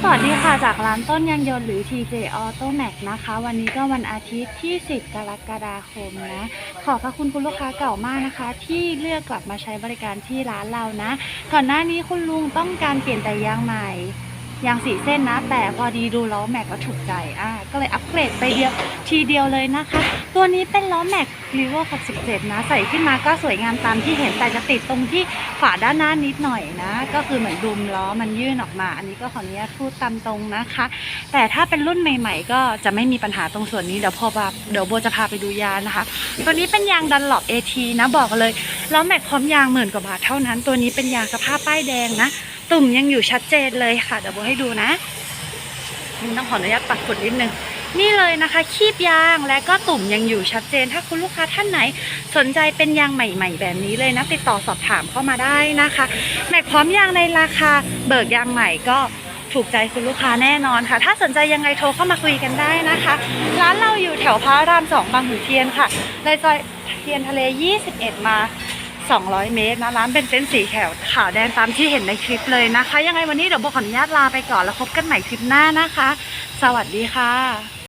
สวัสดีค่ะจากร้านต้นยางยนต์หรือ TJ Auto Max นะคะ วันนี้ก็วันอาทิตย์ที่ 10 กรกฎาคมนะ ขอบพระคุณคุณลูกค้าเก่ามากนะคะ ที่เลือกกลับมาใช้บริการที่ร้านเรานะ ก่อนหน้านี้คุณลุงต้องการเปลี่ยนแต่ยางใหม่ ยางสีเส้นนะ แต่พอดีดูล้อแม็กก็ถูกใจอะก็เลยอัปเกรดไปเดียวทีเดียวเลยนะคะ ตัวนี้เป็นล้อแม็กรีโวอร์67นะ ใส่ขึ้นมาก็สวยงามตามที่เห็นแต่จะติดตรงที่ฝาด้านหน้านิดหน่อยนะ ก็คือเหมือนดุมล้อมันยื่นออกมา อันนี้ก็ขออนุญาตพูดตามตรงนะคะ แต่ถ้าเป็นรุ่นใหม่ ๆ ก็จะไม่มีปัญหาตรงส่วนนี้เดี๋ยวพอมาเดี๋ยวโบจะพาไปดูยางนะคะ ตัวนี้เป็นยางดันหลบ AT นะบอกเลยล้อแม็กพร้อมยางหมื่นกว่าบาทเท่านั้น ตัวนี้เป็นยางสภาพป้ายแดงนะ ตุ่มยังอยู่ชัดเจนเลยค่ะ เดี๋ยวโบให้ดูนะต้องขออนุญาตปัดฝุ่นนิดนึงนี่เลยนะคะ คีบยางและก็ตุ่มยังอยู่ชัดเจน ถ้าคุณลูกค้าท่านไหน สนใจเป็นยางใหม่ ๆ แบบนี้เลยนะ ติดต่อสอบถามเข้ามาได้นะคะแม็กพร้อมยางในราคา เบิกยางใหม่ก็ถูกใจคุณลูกค้าแน่นอนค่ะ ถ้าสนใจยังไงโทรเข้ามาคุยกันได้นะคะ ร้านเราอยู่แถวพระรามสองบางขุนเทียนค่ะเลยซอยเทียนทะเล 21 มา 200 เมตรนะร้านเป็นเต็นท์สีแขวขาวแดงตามที่เห็นในคลิปเลยนะคะ ยังไงวันนี้เดี๋ยวโบขออนุญาตลาไปก่อนแล้วพบกันใหม่คลิปหน้านะคะ สวัสดีค่ะ